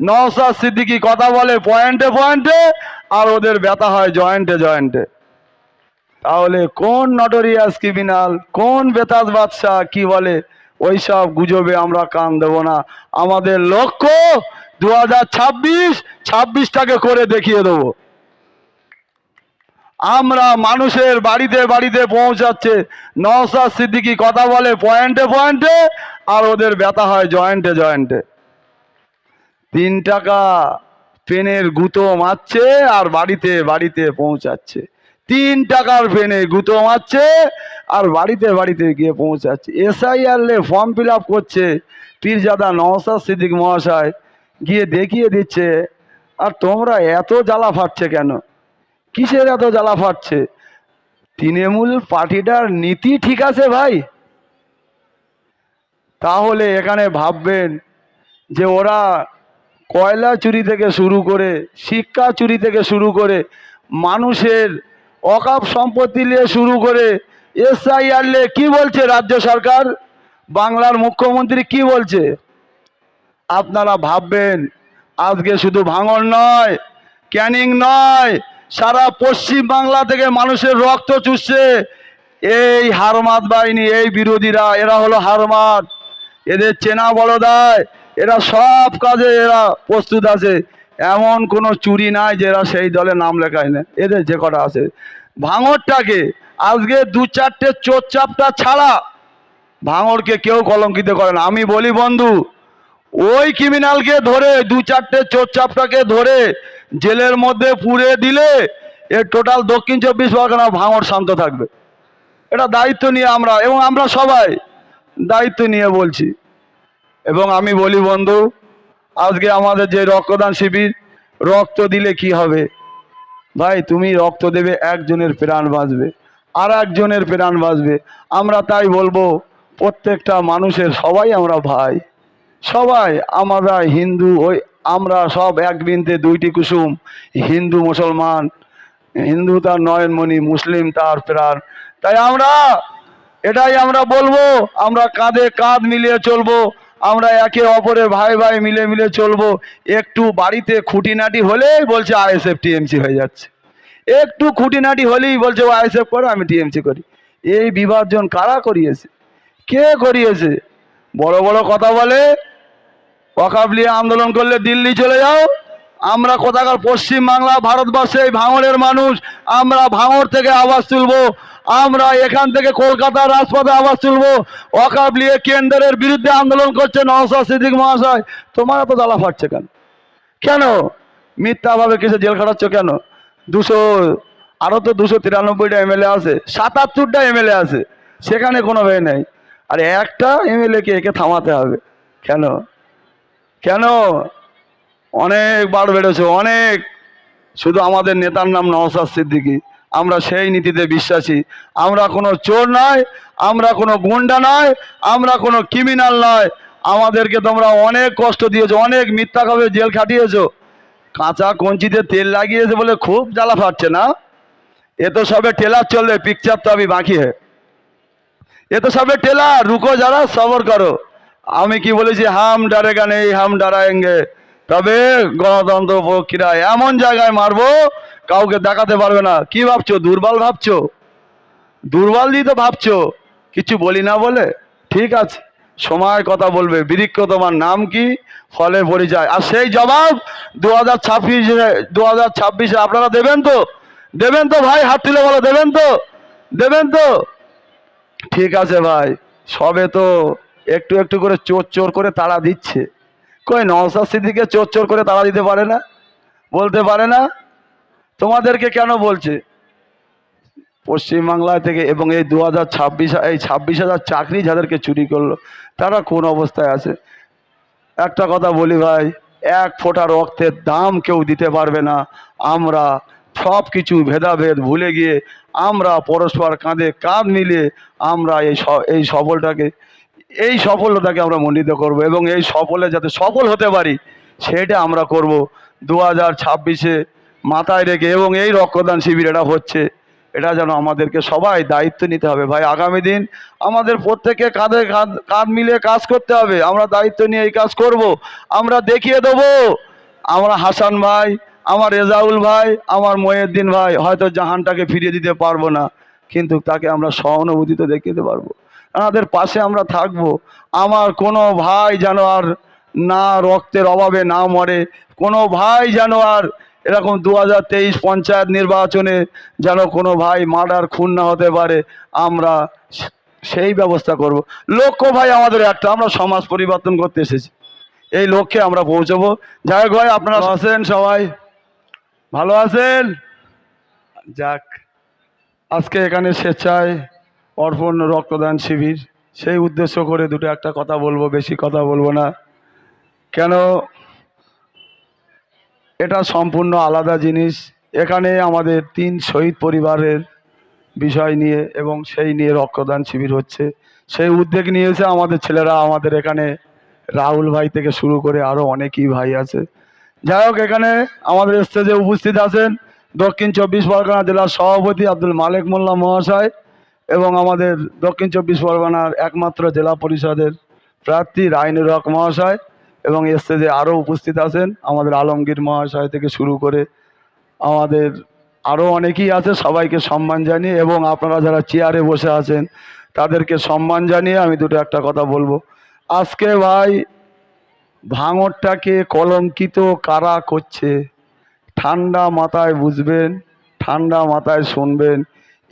নওসাদ সিদ্দিকি কথা বলে পয়েন্টে পয়েন্টে, আর ওদের ব্যথা হয় জয়েন্টে জয়েন্টে। তাহলে কোন নটোরিয়াস ক্রিমিনাল কোন বেতাজ বাদশাহ, কি বলে? ওইসব গুজবে আমরা কান দেব না। আমাদের লক্ষ্য দু হাজার ছাব্বিশ, ছাব্বিশটাকে করে দেখিয়ে দেবো। আমরা মানুষের বাড়িতে বাড়িতে পৌঁছাচ্ছে। নওসাদ সিদ্দিকি কথা বলে পয়েন্টে পয়েন্টে, আর ওদের ব্যথা হয় জয়েন্টে জয়েন্টে। তিন টাকা পেনের গুঁতো মারছে আর বাড়িতে বাড়িতে পৌঁছাচ্ছে। তিন টাকার পেনে গুঁতো মারছে আর বাড়িতে বাড়িতে গিয়ে পৌঁছাচ্ছে। এসআইআরলে ফর্ম ফিল আপ করছে পীরজাদা নওসাদ সিদ্দিক মহাশয়, গিয়ে দেখিয়ে দিচ্ছে, আর তোমরা এত জ্বালা ফাটছে কেন? কিসের এত জ্বালা ফাটছে? তৃণমূল পার্টিটার নীতি ঠিক আছে ভাই? তাহলে এখানে ভাববেন যে ওরা কয়লা চুরি থেকে শুরু করে, শিক্ষা চুরি থেকে শুরু করে, মানুষের অকাপ সম্পত্তি নিয়ে শুরু করে এসআইআরলে কি বলছে রাজ্য সরকার? বাংলার মুখ্যমন্ত্রী কি বলছে? আপনারা ভাববেন, আজকে শুধু ভাঙন নয়, ক্যানিং নয়, সারা পশ্চিম বাংলা থেকে মানুষের রক্ত চুষছে। এই হারমাত বাহিনী, এই বিরোধীরা, এরা হলো হারমাত এদের চেনা বড় দেয় এরা সব কাজে এরা প্রস্তুত আছে। এমন কোনো চুরি নাই যে এরা সেই দলে নাম লেখায় না। এদের যে কটা আছে। ভাঙরটাকে আজকে দু চারটে চোরচাপটা ছাড়া ভাঙরকে কেউ কলঙ্কিত করে না। আমি বলি, বন্ধু, ওই ক্রিমিনালকে ধরে দু চারটে চোরচাপটাকে ধরে জেলের মধ্যে পুড়ে দিলে এর টোটাল দক্ষিণ চব্বিশ পরগনা ভাঙর শান্ত থাকবে। এটা দায়িত্ব নিয়ে আমরা, এবং আমরা সবাই দায়িত্ব নিয়ে বলছি। এবং আমি বলি, বন্ধু, আজকে আমাদের যে রক্তদান শিবির, রক্ত দিলে কি হবে? ভাই, তুমি রক্ত দেবে, একজনের প্রাণ বাঁচবে আর একজনের প্রাণ বাঁচবে। আমরা তাই বলব, প্রত্যেকটা মানুষের, সবাই আমরা ভাই। সবাই, আমরা হিন্দু, ওই আমরা সব এক বৃন্তে দুইটি কুসুম, হিন্দু, মুসলমান। হিন্দু তার নয়নমণি, মুসলিম তার প্রাণ। তাই আমরা, এটাই আমরা বলব, আমরা কাঁধে কাঁধ মিলিয়ে চলবো। আমরা একে অপরের ভাই ভাই মিলে মিলে চলবো। একটু বাড়িতে খুঁটিনাটি হলেই বলছে আইএসএফ টিএমসি হয়ে যাচ্ছে। একটু খুঁটিনাটি হলেই বলছে ও আইএসএফ করে, আমি টিএমসি করি। এই বিভাজন কারা করিয়েছে? কে করিয়েছে? বড় বড় কথা বলে অকাবলিয়ে আন্দোলন করলে দিল্লি চলে যাও। আমরা কোথাকার পশ্চিম বাংলা ভারতবর্ষে এই ভাঙড়ের মানুষ, আমরা ভাঙড় থেকে আওয়াজ তুলবো। আমরা এখান থেকে কলকাতার রাজপথে আওয়াজ তুলবো অকাবলিয়ে কেন্দ্রের বিরুদ্ধে আন্দোলন করছে নওসাদ সিদ্দিক মহাশয়। তোমার এত জ্বালা ফাটছে কেন? কেন? মিথ্যাভাবে কিছু জেল খাটাচ্ছ কেন? দুশো আরও তো দুশো তিরানব্বইটা এমএলএ আছে, সাতাত্তরটা এমএলএ আছে, সেখানে কোনো ভয় নেই। আর একটা এমএলএকে একে থামাতে হবে। কেন? কেন? অনেক বার বেড়েছে, অনেক। শুধু আমাদের নেতার নাম নওসাদ সিদ্দিকী। আমরা সেই নীতিতে বিশ্বাসী। আমরা কোনো চোর নয়, আমরা কোনো গুন্ডা নয়, আমরা কোনো ক্রিমিনাল নয়। আমাদেরকে তোমরা অনেক কষ্ট দিয়েছ, অনেক মিথ্যাভাবে জেল খাটিয়েছো। কাঁচা কঞ্চিতে তেল লাগিয়েছে বলে খুব জ্বালা ফাটছে না? এ তো সবে টেলার চলবে পিকচার তো আমি বাকি হে। এ তো সবে টেলার রুকো যারা, সবর করো। আমি কি বলেছি, হাম ডারেগা নেই, হাম ডারায়েঙ্গে। তবে গণতন্ত্র পক্ষীরা এমন জায়গায় মারবো কাউকে দেখাতে পারবে না। কি ভাবছ? দুর্বল ভাবছ? দুর্বল দিয়ে তো ভাবছ। কিছু বলি না বলে? ঠিক আছে। সময় কথা বলবে। বৃক্ষ তোমার নাম কি? ফলে পরিচয়। আর সেই জবাব দু হাজার ছাব্বিশে দু হাজার ছাব্বিশে আপনারা দেবেন তো? দেবেন তো ভাই? হাত তুলে বলো, দেবেন তো? দেবেন তো? ঠিক আছে ভাই। সবে তো একটু একটু করে চোর চোর করে তাড়া দিচ্ছে। কই নওসাদ সিদ্দিকে চোর চোর করে তাড়া দিতে পারে না? বলতে পারে না? তোমাদেরকে কেন বলছে? পশ্চিমবাংলা থেকে এবং এই দু হাজার ছাব্বিশ, এই ছাব্বিশ হাজার চাকরি যাদেরকে চুরি করল, তারা কোন অবস্থায় আছে? একটা কথা বলি ভাই, এক ফোঁটা রক্তের দাম কেউ দিতে পারবে না। আমরা সব কিছু ভেদাভেদ ভুলে গিয়ে আমরা পরস্পর কাঁধে কাঁধ মিলিয়ে আমরা এই এই সফলটাকে, এই সফলতাকে আমরা মণ্ডিত করব এবং এই সফলে যাতে সফল হতে পারি, সেটা আমরা করব। দু হাজার ছাব্বিশে মাথায় রেখে এবং এই রক্তদান শিবির এটা হচ্ছে। এটা যেন আমাদেরকে সবাই দায়িত্ব নিতে হবে। ভাই, আগামী দিন আমাদের প্রত্যেকে কাঁধে কাঁধ কাঁধ মিলিয়ে কাজ করতে হবে। আমরা দায়িত্ব নিয়ে এই কাজ করব। আমরা দেখিয়ে দেবো। আমরা হাসান ভাই, আমার রেজাউল ভাই, আমার মহিউদ্দিন ভাই, হয়তো জাহানটাকে ফিরিয়ে দিতে পারব না, কিন্তু তাকে আমরা সহানুভূতি তো দেখাতে পারব। আমাদের পাশে আমরা থাকব। আমার কোনো ভাই যেন আর না রক্তের অভাবে না মরে, কোনো ভাই যেন আর এরকম দু হাজার তেইশ পঞ্চায়েত নির্বাচনে যেন কোনো ভাই মার্ডার খুন না হতে পারে আমরা সেই ব্যবস্থা করব। লক্ষ্য ভাই আমাদের একটা আমরা সমাজ পরিবর্তন করতে এসেছি। এই লক্ষ্যে আমরা পৌঁছবো। যাই হোক ভাই আপনারা আছেন সবাই? ভালো আছেন? যাক। আজকে এখানে স্বেচ্ছায় অর্পণ রক্তদান শিবির। সেই উদ্দেশ্য করে দুটো একটা কথা বলব বেশি কথা বলব না। কেন এটা সম্পূর্ণ আলাদা জিনিস। এখানে আমাদের তিন শহীদ পরিবারের বিষয় নিয়ে এবং সেই নিয়ে রক্তদান শিবির হচ্ছে। সেই উদ্যোগ নিয়েছে আমাদের ছেলেরা। আমাদের এখানে রাহুল ভাই থেকে শুরু করে আরও অনেকই ভাই আছে। যাই হোক, এখানে আমাদের স্টেজে উপস্থিত আছেন দক্ষিণ চব্বিশ পরগনা জেলার সভাপতি আব্দুল মালেক মোল্লা মহাশয় এবং আমাদের দক্ষিণ চব্বিশ পরগনার একমাত্র জেলা পরিষদের প্রার্থী রাইনুর হক মহাশয়। এবং স্টেজে আরও উপস্থিত আছেন আমাদের আলমগীর মহাশয় থেকে শুরু করে আমাদের আরও অনেকেই আছে, সবাইকে সম্মান জানিয়ে এবং আপনারা যারা চেয়ারে বসে আছেন, তাদেরকে সম্মান জানিয়ে আমি দুটো একটা কথা বলব। আজকে ভাই ভাঙরটাকে কলঙ্কিত কারা করছে? ঠান্ডা মাথায় বুঝবেন, ঠান্ডা মাথায় শুনবেন,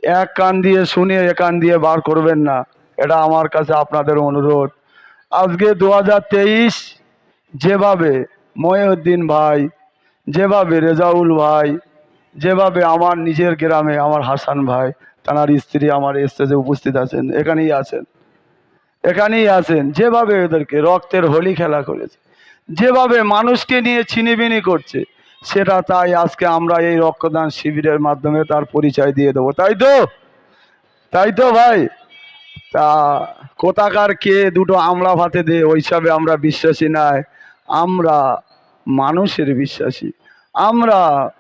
এক কান দিয়ে শুনে এক কান দিয়ে বার করবেন না। এটা আমার কাছে আপনাদের অনুরোধ। আজকে দু হাজার তেইশ যেভাবে মহিউদ্দিন ভাই, যেভাবে রেজাউল ভাই, যেভাবে আমার নিজের গ্রামে আমার হাসান ভাই, তার স্ত্রী আমার স্টেজে উপস্থিত আছেন, এখানেই আছেন এখানেই আছেন, যেভাবে এদেরকে রক্তের হোলি খেলা করেছে, যেভাবে মানুষকে নিয়ে ছিনিবিনি করছে, সেটা তাই আজকে আমরা এই রক্তদান শিবিরের মাধ্যমে তার পরিচয় দিয়ে দেবো। তাই তো? তাই তো ভাই? তা কোথাকার কে দুটো আমলা ভাতে দে, ওই হিসাবে আমরা বিশ্বাসী নাই। আমরা মানুষের বিশ্বাসী। আমরা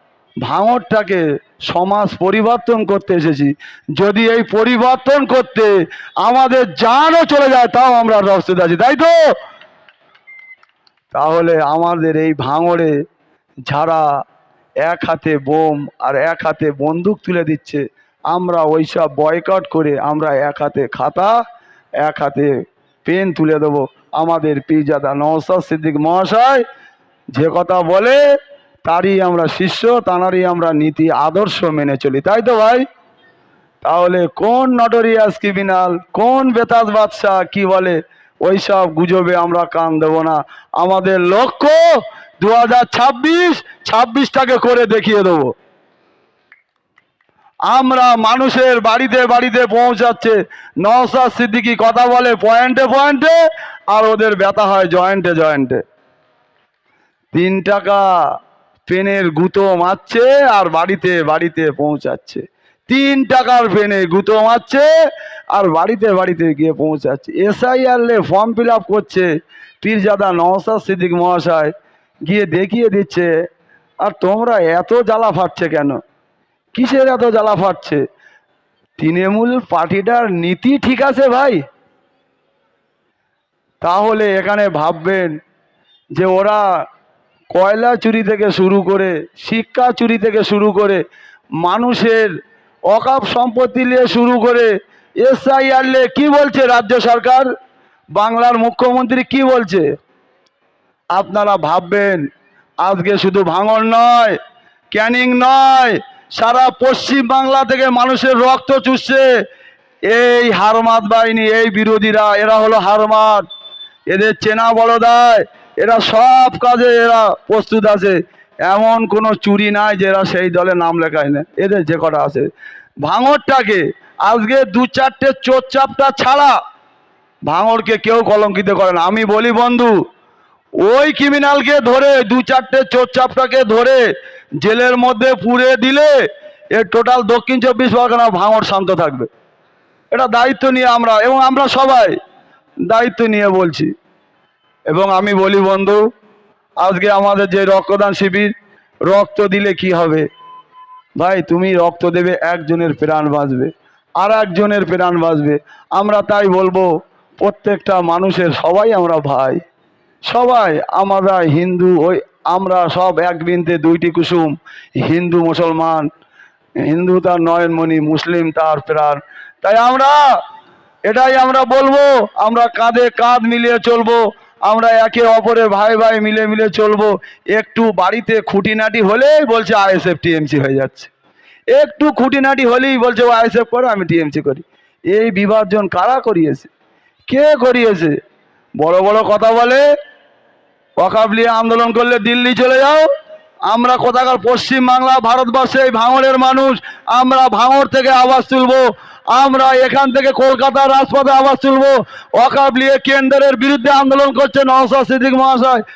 ভাঙরটাকে সমাজ পরিবর্তন করতে এসেছি। যদি এই পরিবর্তন করতে আমাদের জানও চলে যায়, তাও আমরা রক্ত আছি, তাই তো? তাহলে আমাদের এই ভাঙড়ে যারা এক হাতে বোম আর এক হাতে বন্দুক তুলে দিচ্ছে, আমরা ওইসব বয়কট করে আমরা এক হাতে খাতা, এক হাতে পেন তুলে দেবো। আমাদের পীরজাদা নওসাদ সিদ্দিক মহাশয় যে কথা বলে, তারই আমরা শিষ্য তাঁরই আমরা নীতি, আদর্শ মেনে চলি। তাই তো ভাই? তাহলে কোন নটরিয়াস ক্রিমিনাল, কোন বেতাজ বাদশাহ, কি বলে? ওইসব গুজবে আমরা কান দেবো না। আমাদের লক্ষ্য দু হাজার ছাব্বিশ, ছাব্বিশটাকে করে দেখিয়ে দেবো। আমরা মানুষের বাড়িতে বাড়িতে পৌঁছাচ্ছে। নওসাদ সিদ্দিকি কথা বলে পয়েন্টে পয়েন্টে, আর ওদের ব্যথা হয় জয়েন্টে জয়েন্টে। তিন টাকা পেনের গুঁতো মারছে আর বাড়িতে বাড়িতে পৌঁছাচ্ছে। তিন টাকার পেনে গুঁতো মারছে আর বাড়িতে বাড়িতে গিয়ে পৌঁছাচ্ছে। এসআইআরলে ফর্ম ফিল আপ করছে পীরজাদা নওসাদ সিদ্দিক মহাশয়। গিয়ে দেখিয়ে দিচ্ছে, আর তোমরা এত জ্বালা ফাটছে কেন? কিসের এত জ্বালা ফাটছে? তৃণমূল পার্টিটার নীতি ঠিক আছে ভাই। তাহলে এখানে ভাববেন যে ওরা কয়লা চুরি থেকে শুরু করে, শিক্ষা চুরি থেকে শুরু করে, মানুষের অকাপ সম্পত্তি নিয়ে শুরু করে এসআইআরলে কি বলছে রাজ্য সরকার? বাংলার মুখ্যমন্ত্রী কি বলছে? আপনারা ভাববেন, আজকে শুধু ভাঙন নয়, ক্যানিং নয় সারা পশ্চিম বাংলা থেকে মানুষের রক্ত চুষছে। এই হারমাত বাহিনী, এই বিরোধীরা, এরা হলো হারমাত এদের চেনা বড়দায় এরা সব কাজে এরা প্রস্তুত আছে। এমন কোনো চুরি নাই যে এরা সেই দলে নাম লেখায় না। এদের যে কটা আছে। ভাঙরটাকে আজকে দু চারটে চোরচাপটা ছাড়া ভাঙরকে কেউ কলঙ্কিত করে না। আমি বলি বন্ধু, ওই ক্রিমিনালকে ধরে দু চারটে চোরচাপটাকে ধরে জেলের মধ্যে পুরে দিলে এর টোটাল দক্ষিণ চব্বিশ পরগনা ভাঙর শান্ত থাকবে। এটা দায়িত্ব নিয়ে আমরা, এবং আমরা সবাই দায়িত্ব নিয়ে বলছি। এবং আমি বলি, বন্ধু, আজকে আমাদের যে রক্তদান শিবির, রক্ত দিলে কি হবে? ভাই, তুমি রক্ত দেবে, একজনের প্রাণ বাঁচবে আর একজনের প্রাণ বাঁচবে। আমরা তাই বলব, প্রত্যেকটা মানুষের, সবাই আমরা ভাই, সবাই আমরা হিন্দু, ওই আমরা সব এক বিন্দে দুইটি কুসুম, হিন্দু, মুসলমান। হিন্দু তার নয়নমণি, মুসলিম তার প্রাণ। তাই আমরা, এটাই আমরা বলব, আমরা কাঁধে কাঁধ মিলিয়ে চলবো, আমরা একে অপরের ভাই ভাই মিলে মিলে চলবো। একটু বাড়িতে খুঁটিনাটি হলেই বলছে আইএসএফ, টিএমসি হয়ে যাচ্ছে। একটু খুঁটিনাটি হলেই বলছে ও আইএসএফ করে, আমি টিএমসি করি। এই বিভাজন কারা করিয়েছে? কে করিয়েছে? বড় বড় কথা বলে অকাবলিয়ে আন্দোলন করলে দিল্লি চলে যাও। আমরা কোথাকার পশ্চিম বাংলা ভারতবর্ষে এই ভাঙড়ের মানুষ, আমরা ভাঙড় থেকে আওয়াজ তুলব, আমরা এখান থেকে কলকাতার রাজপথে আওয়াজ তুলব। অকাবলিয়ে কেন্দ্রের বিরুদ্ধে আন্দোলন করছে নওসাদ সিদ্দিক মহাশয়।